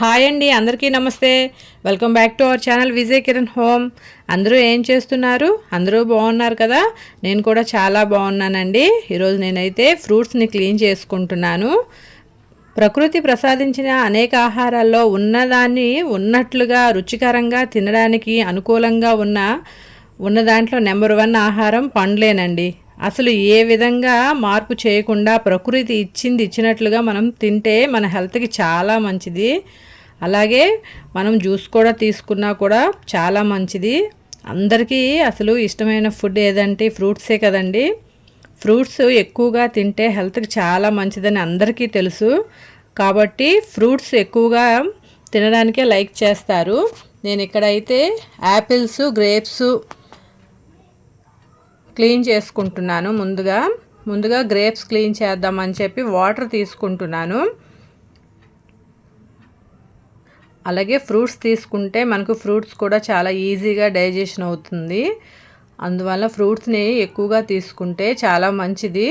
Hi అండి అందరికీ నమస్తే. Welcome back to our channel Vijay Kiran home అందరూ ఏం చేస్తున్నారు? అందరూ బాగున్నారు కదా? నేను కూడా చాలా బాగున్నానండి. ఈరోజు నేనైతే ఫ్రూట్స్ని క్లీన్ చేసుకుంటున్నాను. ప్రకృతి ప్రసాదించిన అనేక ఆహారాల్లో ఉన్నదాన్ని ఉన్నట్లుగా రుచికరంగా తినడానికి అనుకూలంగా ఉన్న ఉన్న దాంట్లో నెంబర్ వన్ ఆహారం పండ్లేనండి. అసలు ఏ విధంగా మార్పు చేయకుండా ప్రకృతి ఇచ్చింది ఇచ్చినట్లుగా మనం తింటే మన హెల్త్కి చాలా మంచిది. అలాగే మనం జ్యూస్ కూడా తీసుకున్నా కూడా చాలా మంచిది. అందరికీ అసలు ఇష్టమైన ఫుడ్ ఏదంటే ఫ్రూట్సే కదండి. ఫ్రూట్స్ ఎక్కువగా తింటే హెల్త్కి చాలా మంచిదని అందరికీ తెలుసు. కాబట్టి ఫ్రూట్స్ ఎక్కువగా తినడానికే లైక్ చేస్తారు. నేను ఇక్కడైతే యాపిల్స్ గ్రేప్స్ క్లీన్ చేసుకుంటున్నాను ముందుగా. ముందుగా గ్రేప్స్ క్లీన్ చేద్దామని చెప్పి వాటర్ తీసుకుంటున్నాను. అలాగే ఫ్రూట్స్ తీసుకుంటే మనకు ఫ్రూట్స్ కూడా చాలా ఈజీగా డైజెషన్ అవుతుంది. అందువల్ల ఫ్రూట్స్ని ఎక్కువగా తీసుకుంటే చాలా మంచిది.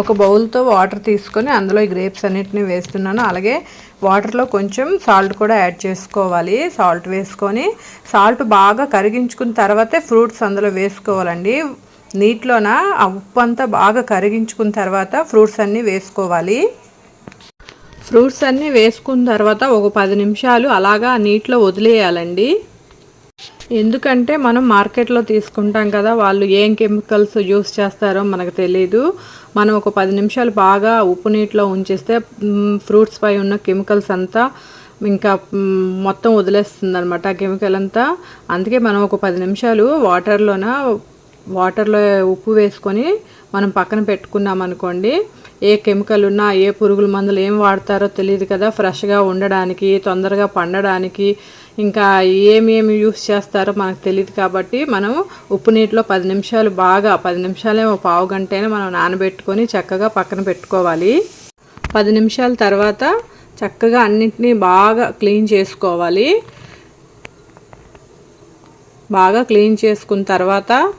ఒక బౌల్తో వాటర్ తీసుకొని అందులో ఈ గ్రేప్స్ అన్నిటిని వేస్తున్నాను. అలాగే వాటర్లో కొంచెం సాల్ట్ కూడా యాడ్ చేసుకోవాలి. సాల్ట్ వేసుకొని సాల్ట్ బాగా కరిగించుకున్న తర్వాతే ఫ్రూట్స్ అందులో వేసుకోవాలండి. నీటిలోన ఆ ఉప్పు అంతా బాగా కరిగించుకున్న తర్వాత ఫ్రూట్స్ అన్నీ వేసుకోవాలి. ఫ్రూట్స్ అన్నీ వేసుకున్న తర్వాత ఒక పది నిమిషాలు అలాగా నీటిలో వదిలేయాలండి. ఎందుకంటే మనం మార్కెట్లో తీసుకుంటాం కదా వాళ్ళు ఏం కెమికల్స్ యూస్ చేస్తారో మనకు తెలియదు మనం ఒక పది నిమిషాలు బాగా ఉప్పు నీటిలో ఉంచేస్తే ఫ్రూట్స్ పై ఉన్న కెమికల్స్ అంతా ఇంకా మొత్తం వదిలేస్తుంది అనమాట ఆ కెమికల్ అంతా. అందుకే మనం ఒక పది నిమిషాలు వాటర్లోన వాటర్లో ఉప్పు వేసుకొని మనం పక్కన పెట్టుకున్నాం అనుకోండి ఏ కెమికల్ ఉన్నా ఏ పురుగుల మందులు ఏం వాడతారో తెలియదు కదా ఫ్రెష్గా ఉండడానికి తొందరగా పండడానికి ఇంకా ఏమేమి యూస్ చేస్తారో మనకు తెలియదు కాబట్టి మనం ఉప్పు నీటిలో పది నిమిషాలు బాగా పది నిమిషాలే పావు గంటైనా మనం నానబెట్టుకొని చక్కగా పక్కన పెట్టుకోవాలి. పది నిమిషాల తర్వాత చక్కగా అన్నింటినీ బాగా క్లీన్ చేసుకోవాలి. బాగా క్లీన్ చేసుకున్న తర్వాత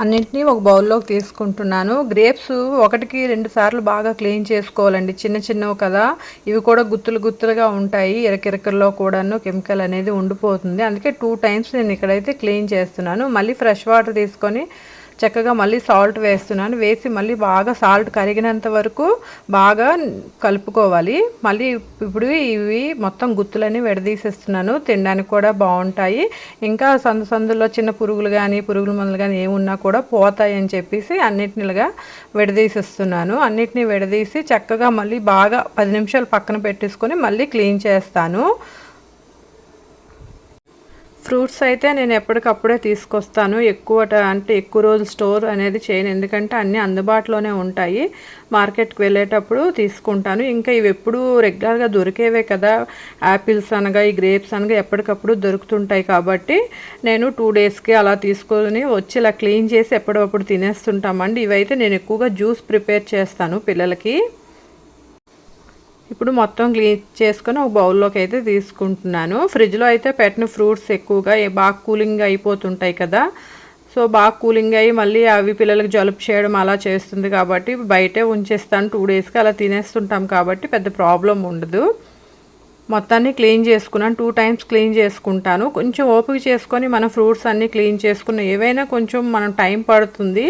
అన్నింటినీ ఒక బౌల్లోకి తీసుకుంటున్నాను. గ్రేప్స్ ఒకటికి రెండు సార్లు బాగా క్లీన్ చేసుకోవాలండి. చిన్న చిన్నవి కదా. ఇవి కూడా గుత్తులు గుత్తులుగా ఉంటాయి. ఇరకిరకల్లో కూడాను కెమికల్ అనేది ఉండిపోతుంది. అందుకే టూ టైమ్స్ నేను ఇక్కడైతే క్లీన్ చేస్తున్నాను. మళ్ళీ ఫ్రెష్ వాటర్ తీసుకొని చక్కగా మళ్ళీ సాల్ట్ వేస్తున్నాను. వేసి మళ్ళీ బాగా సాల్ట్ కరిగినంత వరకు బాగా కలుపుకోవాలి. మళ్ళీ ఇప్పుడు ఇవి మొత్తం గుత్తులన్నీ విడదీసేస్తున్నాను. తినడానికి కూడా బాగుంటాయి. ఇంకా సందు సందులో చిన్న పురుగులు కానీ పురుగుల మందులు కానీ ఏమున్నా కూడా పోతాయి అని చెప్పేసి అన్నిటినిగా విడదీసేస్తున్నాను. అన్నిటిని విడదీసి చక్కగా మళ్ళీ బాగా పది నిమిషాలు పక్కన పెట్టేసుకొని మళ్ళీ క్లీన్ చేస్తాను. ఫ్రూట్స్ అయితే నేను ఎప్పటికప్పుడే తీసుకొస్తాను. ఎక్కువ అంటే ఎక్కువ రోజులు స్టోర్ అనేది చేయను. ఎందుకంటే అన్నీ అందుబాటులోనే ఉంటాయి. మార్కెట్కి వెళ్ళేటప్పుడు తీసుకుంటాను. ఇంకా ఇవి ఎప్పుడు రెగ్యులర్గా దొరికేవే కదా. యాపిల్స్ అనగా ఈ గ్రేప్స్ అనగా ఎప్పటికప్పుడు దొరుకుతుంటాయి కాబట్టి నేను టూ డేస్కి అలా తీసుకొని వచ్చి ఇలా క్లీన్ చేసి ఎప్పటికప్పుడు తినేస్తుంటామండి. ఇవైతే నేను ఎక్కువగా జ్యూస్ ప్రిపేర్ చేస్తాను పిల్లలకి. ఇప్పుడు మొత్తం క్లీన్ చేసుకొని ఒక బౌల్లోకి అయితే తీసుకుంటున్నాను. ఫ్రిడ్జ్లో అయితే పెట్టిన ఫ్రూట్స్ ఎక్కువగా బాగా కూలింగ్ అయిపోతుంటాయి కదా. సో బాగా కూలింగ్ అయ్యి మళ్ళీ అవి పిల్లలకు జలుపు చేయడం అలా చేస్తుంది కాబట్టి బయటే ఉంచేస్తాను. టూ డేస్కి అలా తినేస్తుంటాం కాబట్టి పెద్ద ప్రాబ్లం ఉండదు. మొత్తాన్ని క్లీన్ చేసుకున్నాను. టూ టైమ్స్ క్లీన్ చేసుకుంటాను. కొంచెం ఓపిక చేసుకొని మన ఫ్రూట్స్ అన్నీ క్లీన్ చేసుకున్న ఏవైనా కొంచెం మనం టైం పడుతుంది.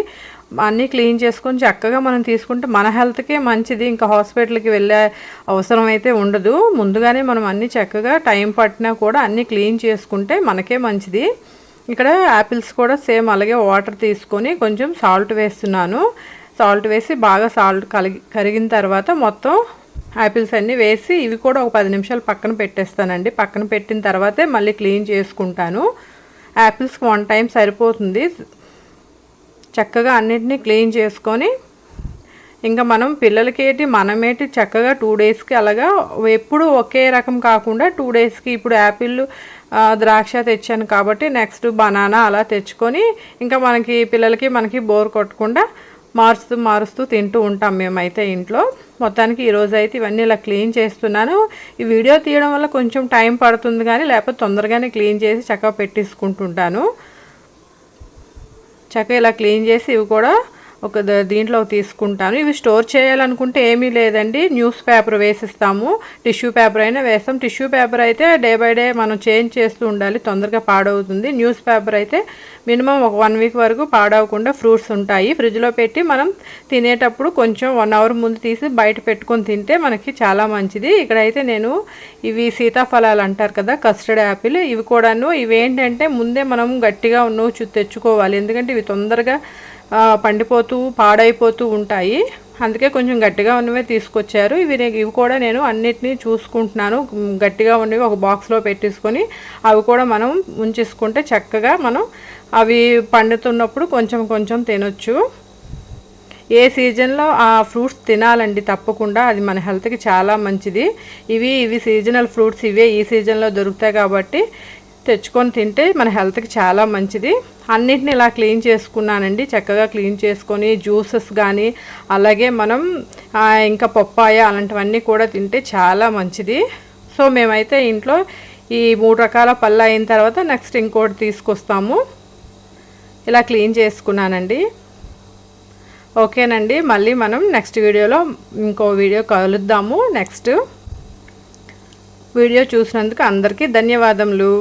అన్నీ క్లీన్ చేసుకొని చక్కగా మనం తీసుకుంటే మన హెల్త్కే మంచిది. ఇంకా హాస్పిటల్కి వెళ్ళే అవసరం అయితే ఉండదు. ముందుగానే మనం అన్నీ చక్కగా టైం పట్టినా కూడా అన్నీ క్లీన్ చేసుకుంటే మనకే మంచిది. ఇక్కడ యాపిల్స్ కూడా సేమ్ అలాగే వాటర్ తీసుకొని కొంచెం సాల్ట్ వేస్తున్నాను. సాల్ట్ వేసి బాగా సాల్ట్ కలిగి కరిగిన తర్వాత మొత్తం యాపిల్స్ అన్నీ వేసి ఇవి కూడా ఒక పది నిమిషాలు పక్కన పెట్టేస్తానండి. పక్కన పెట్టిన తర్వాతే మళ్ళీ క్లీన్ చేసుకుంటాను. యాపిల్స్కి వన్ టైం సరిపోతుంది. చక్కగా అన్నిటినీ క్లీన్ చేసుకొని ఇంకా మనం పిల్లలకేటి మనమేటి చక్కగా టూ డేస్కి అలాగా ఎప్పుడు ఒకే రకం కాకుండా టూ డేస్కి ఇప్పుడు యాపిల్ ద్రాక్ష తెచ్చాను కాబట్టి నెక్స్ట్ బనానా అలా తెచ్చుకొని ఇంకా మనకి పిల్లలకి మనకి బోర్ కొట్టకుండా మారుస్తూ మారుస్తూ తింటూ ఉంటాం మేమైతే ఇంట్లో. మొత్తానికి ఈరోజు అయితే ఇవన్నీ ఇలా క్లీన్ చేస్తున్నాను. ఈ వీడియో తీయడం వల్ల కొంచెం టైం పడుతుంది కానీ లేకపోతే తొందరగానే క్లీన్ చేసి చక్కగా పెట్టేసుకుంటుంటాను. చక్కగా ఇలా క్లీన్ చేసి ఇవి కూడా ఒక ద- దీంట్లో తీసుకుంటాను. ఇవి స్టోర్ చేయాలనుకుంటే ఏమీ లేదండి. న్యూస్ పేపర్ వేసిస్తాము. టిష్యూ పేపర్ అయినా వేస్తాం. టిష్యూ పేపర్ అయితే డే బై డే మనం చేంజ్ చేస్తూ ఉండాలి. తొందరగా పాడవుతుంది. న్యూస్ పేపర్ అయితే మినిమం ఒక వన్ వీక్ వరకు పాడవకుండా ఫ్రూట్స్ ఉంటాయి. ఫ్రిడ్జ్లో పెట్టి మనం తినేటప్పుడు కొంచెం వన్ అవర్ ముందు తీసి బయట పెట్టుకొని తింటే మనకి చాలా మంచిది. ఇక్కడైతే నేను ఇవి సీతాఫలాలు అంటారు కదా కస్టర్డ్ యాపిల్. ఇవి కూడాను ఇవి ఏంటంటే ముందే మనం గట్టిగా ఉన్నవి తెచ్చుకోవాలి. ఎందుకంటే ఇవి తొందరగా పండిపోతూ పాడైపోతూ ఉంటాయి. అందుకే కొంచెం గట్టిగా ఉన్నవే తీసుకొచ్చారు. ఇవి ఇవి కూడా నేను అన్నిటినీ చూసుకుంటున్నాను. గట్టిగా ఉన్నవి ఒక బాక్స్లో పెట్టేసుకొని అవి కూడా మనం ఉంచేసుకుంటే చక్కగా మనం అవి పండుతున్నప్పుడు కొంచెం కొంచెం తినొచ్చు. ఏ సీజన్లో ఆ ఫ్రూట్స్ తినాలండి తప్పకుండా. అది మన హెల్త్కి చాలా మంచిది. ఇవి ఇవి సీజనల్ ఫ్రూట్స్ ఇవే ఈ సీజన్లో దొరుకుతాయి కాబట్టి తెచ్చుకొని తింటే మన హెల్త్కి చాలా మంచిది. అన్నిటిని ఇలా క్లీన్ చేసుకున్నానండి. చక్కగా క్లీన్ చేసుకొని జ్యూసెస్ కానీ అలాగే మనం ఇంకా పప్పాయ అలాంటివన్నీ కూడా తింటే చాలా మంచిది. సో మేమైతే ఇంట్లో ఈ మూడు రకాల పళ్ళు అయిన తర్వాత నెక్స్ట్ ఇంకోటి తీసుకొస్తాము. ఇలా క్లీన్ చేసుకున్నానండి. ఓకేనండి. మళ్ళీ మనం నెక్స్ట్ వీడియోలో ఇంకో వీడియో కలుద్దాము. నెక్స్ట్ వీడియో చూసినందుకు అందరికీ ధన్యవాదములు.